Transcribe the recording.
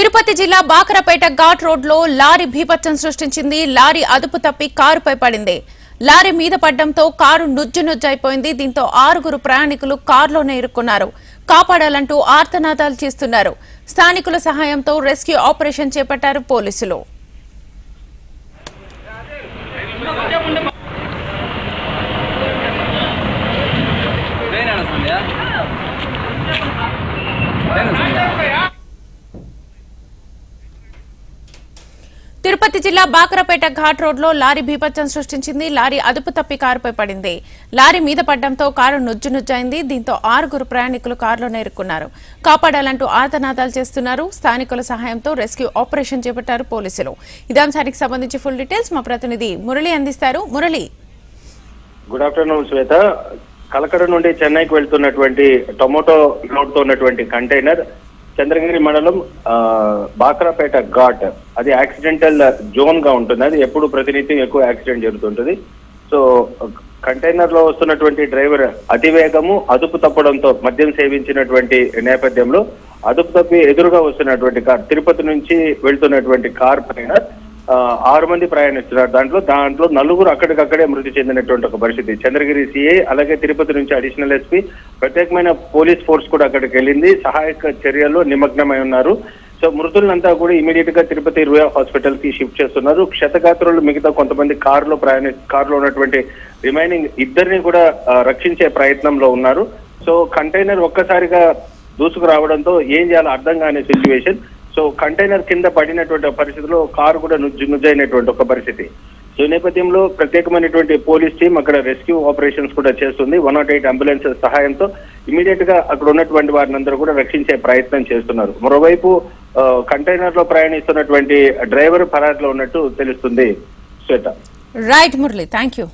తిరుపతి జిల్లా బాకరపేట ఘాట్ రోడ్లో లారీ భీభత్సం సృష్టించింది. లారీ అదుపు తప్పి కారుపై పడింది. లారీ మీద పడ్డంతో కారు నుజ్జు నుజ్జైపోయింది. దీంతో ఆరుగురు ప్రయాణికులు కారులోనే ఇరుక్కున్నారు. కాపాడాలంటూ ఆర్తనాదాలు చేస్తున్నారు. స్థానికుల సహాయంతో రెస్క్యూ ఆపరేషన్ చేపట్టారు పోలీసులు. తిరుపతి జిల్లా బాకరపేట ఘాట్ రోడ్లో లారీ బీభత్సం సృష్టించింది. లారీ అదుపు తప్పి కారుపై పడింది. లారీ మీద పడ్డంతో కారు నుజ్జు నుజ్జైంది. దీంతో ఆరుగురు ప్రయాణికులు కారులోనే ఇరుక్కున్నారు కాపాడాలంటూ ఆర్తనాదాలు చేస్తున్నారు. స్థానికుల సహాయంతో రెస్క్యూ ఆపరేషన్ చేపట్టారు పోలీసులు. ఇదే అంశానికి సంబంధించి ఫుల్ డీటెయిల్స్ మా ప్రతినిధి మురళి అందిస్తారు. Murali. Good afternoon Shweta. Kalakada నుండి చెన్నైకి వెళ్తున్నటువంటి టొమాటో రోడ్తో ఉన్నటువంటి కంటైనర్ చంద్రగిరి మండలం బాక్రాపేట ఘాట్ అది యాక్సిడెంటల్ జోన్గా ఉంటుంది. అది ఎప్పుడు ప్రతినిత్యం ఎక్కువ యాక్సిడెంట్ జరుగుతుంటుంది. సో కంటైనర్లో వస్తున్నటువంటి డ్రైవర్ అతివేగము అదుపు తప్పడంతో మద్యం సేవించినటువంటి నేపథ్యంలో అదుపు తప్పి ఎదురుగా వస్తున్నటువంటి కార్ తిరుపతి నుంచి వెళ్తున్నటువంటి కార్ పైన ఆరు మంది ప్రయాణిస్తున్నారు. దాంట్లో దాంట్లో నలుగురు అక్కడికక్కడే మృతి చెందినటువంటి ఒక పరిస్థితి. చంద్రగిరి సిఐ అలాగే తిరుపతి నుంచి అడిషనల్ ఎస్పీ ప్రత్యేకమైన పోలీస్ ఫోర్స్ కూడా అక్కడికి వెళ్ళింది. సహాయక చర్యల్లో నిమగ్నమై ఉన్నారు. సో మృతులంతా కూడా ఇమీడియట్గా తిరుపతి రుయా హాస్పిటల్కి షిఫ్ట్ చేస్తున్నారు. క్షతగాత్రులు మిగతా కొంతమంది కారులో ప్రయాణి కారులో ఉన్నటువంటి రిమైనింగ్ ఇద్దరిని కూడా రక్షించే ప్రయత్నంలో ఉన్నారు. సో కంటైనర్ ఒక్కసారిగా దూసుకురావడంతో ఏం చేయాలో అర్థం కాని సిచ్యువేషన్ సో కంటైనర్ కింద పడినటువంటి పరిస్థితిలో కారు కూడా నుజ్జు నుజ్జైనటువంటి ఒక పరిస్థితి. సో నేపథ్యంలో ప్రత్యేకమైనటువంటి పోలీస్ టీం అక్కడ రెస్క్యూ ఆపరేషన్స్ కూడా చేస్తుంది. వన్ నాట్ ఎయిట్ అంబులెన్స్ సహాయంతో ఇమీడియట్గా అక్కడ ఉన్నటువంటి వారిని అందరూ కూడా రక్షించే ప్రయత్నం చేస్తున్నారు. మరోవైపు కంటైనర్లో ప్రయాణిస్తున్నటువంటి డ్రైవర్ పరాటిలో ఉన్నట్టు తెలుస్తుంది Shweta. Right Murali thank you